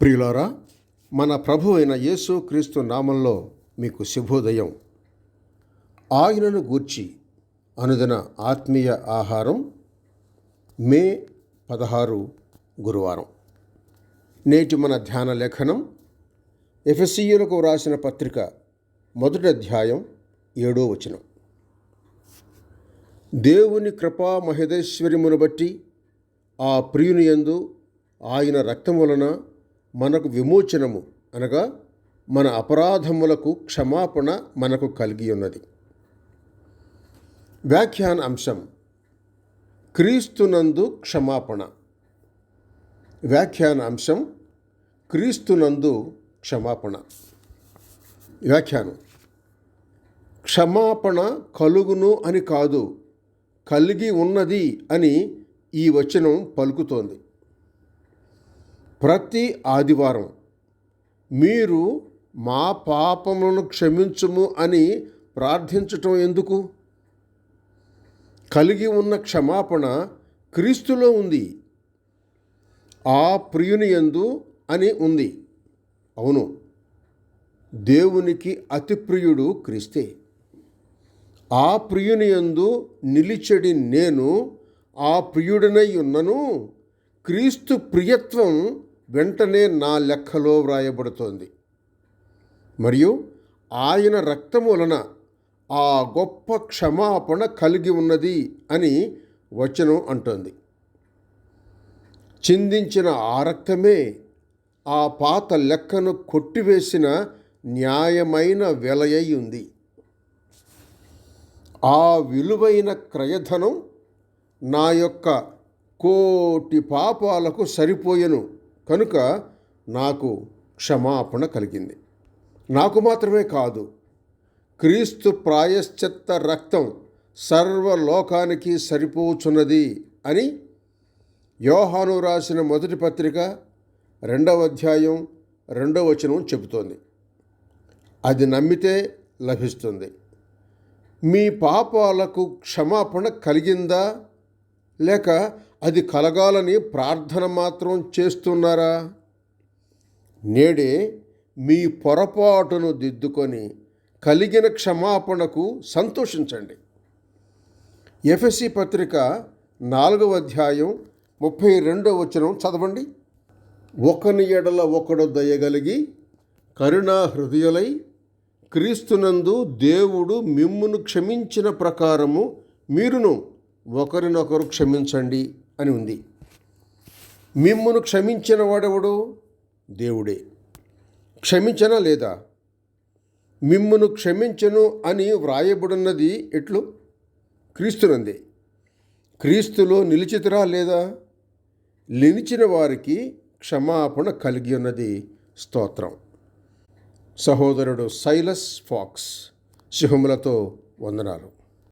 ప్రియులారా మన ప్రభు అయిన యేసు క్రీస్తు నామంలో మీకు శుభోదయం. ఆయనను గూర్చి అనుదిన ఆత్మీయ ఆహారం మే పదహారు గురువారం. నేటి మన ధ్యాన లేఖనం ఎఫ్ఎస్సీయులకు వ్రాసిన పత్రిక మొదటి అధ్యాయం ఏడో వచనం. దేవుని కృపా మహేశ్వర్యమును బట్టి ఆ ప్రియుని యందు ఆయన రక్తం వలన మనకు విమోచనము అనగా మన అపరాధములకు క్షమాపణ మనకు కలిగి ఉన్నది. వ్యాఖ్యాన అంశం క్రీస్తునందు క్షమాపణ. వ్యాఖ్యాన అంశం క్రీస్తునందు క్షమాపణ. వ్యాఖ్యానం క్షమాపణ కలుగును అని కాదు కలిగి ఉన్నది అని ఈ వచనం పలుకుతోంది. ప్రతి ఆదివారం మీరు మా పాపములను క్షమించుము అని ప్రార్థించటం ఎందుకు? కలిగి ఉన్న క్షమాపణ క్రీస్తులో ఉంది. ఆ ప్రియుని యందు అని ఉంది. అవును దేవునికి అతి ప్రియుడు క్రీస్తే. ఆ ప్రియుని యందు నిలిచెడి నేను ఆ ప్రియుడనై ఉన్నను. క్రీస్తు ప్రియత్వం వెంటనే నా లెక్కలో వ్రాయబడుతోంది. మరియు ఆయన రక్తము వలన ఆ గొప్ప క్షమాపణ కలిగి ఉన్నది అని వచనం అంటోంది. చిందించిన ఆ రక్తమే ఆ పాత లెక్కను కొట్టివేసిన న్యాయమైన వెలయై ఉంది. ఆ విలువైన క్రయధనం నా యొక్క కోటి పాపాలకు సరిపోయెను. కనుక నాకు క్షమాపణ కలిగింది. నాకు మాత్రమే కాదు క్రీస్తు ప్రాయశ్చిత్త రక్తం సర్వలోకానికి సరిపోచున్నది అని యోహాను రాసిన మొదటి పత్రిక రెండవ అధ్యాయం రెండవ వచనం చెబుతోంది. అది నమ్మితే లభిస్తుంది. మీ పాపాలకు క్షమాపణ కలిగిందా? లేక అది కలగాలని ప్రార్థన మాత్రం చేస్తున్నారా? నేడే మీ పొరపాటును దిద్దుకొని కలిగిన క్షమాపణకు సంతోషించండి. ఎఫ్ఎస్సి పత్రిక నాలుగవ అధ్యాయం ముప్పై రెండవ వచనం చదవండి. ఒకని ఎడల ఒకడు దయగలిగి కరుణా హృదయులై క్రీస్తునందు దేవుడు మిమ్మును క్షమించిన ప్రకారము మీరును ఒకరినొకరు క్షమించండి అని ఉంది. మిమ్మును క్షమించిన వాడెవడు? దేవుడే. క్షమించనా లేదా? మిమ్మును క్షమించను అని వ్రాయబడినది ఎట్లు? క్రీస్తునందే. క్రీస్తులో నిలిచితిరా లేదా? నిలిచిన వారికి క్షమాపణ కలిగి ఉన్నది స్తోత్రం. సహోదరుడు సైలస్ ఫాక్స్ శుభములతో వందనాలు.